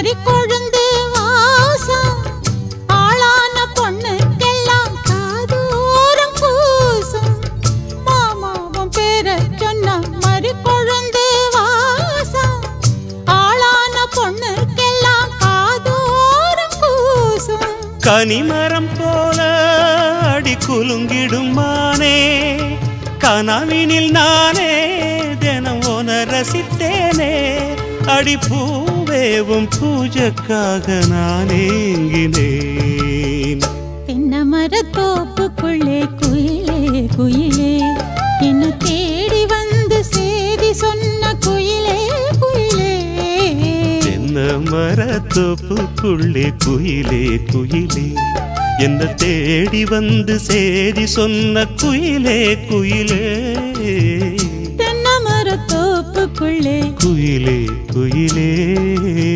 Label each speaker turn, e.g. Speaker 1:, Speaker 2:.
Speaker 1: மறி கொழுந்து வாசம். ஆளான பொண்ணுக்கெல்லாம் காதூரம் கூசும் மாமாவும் பேர சொன்ன மறி கொழுந்து வாசம். ஆளான பொண்ணுக்கெல்லாம் காதூரம் கூசும்
Speaker 2: கனிமரம் போல அடி குலுங்கிடும் மானே. கனவினில் நானே தினம் உன ரசித்தேனே. அடி பூவேவும் பூஜைக்காக நான் ஏங்கினேன்.
Speaker 1: தென்னமர தோப்புக்குள்ளே குயிலே குயிலே. என்ன தேடி வந்து சேதி சொன்ன குயிலே குயிலே.
Speaker 2: என்ன மரத்தோப்புக்குள்ளே குயிலே குயிலே. என்ன தேடி வந்து சேதி சொன்ன குயிலே குயிலே. குயிலே. குயிலே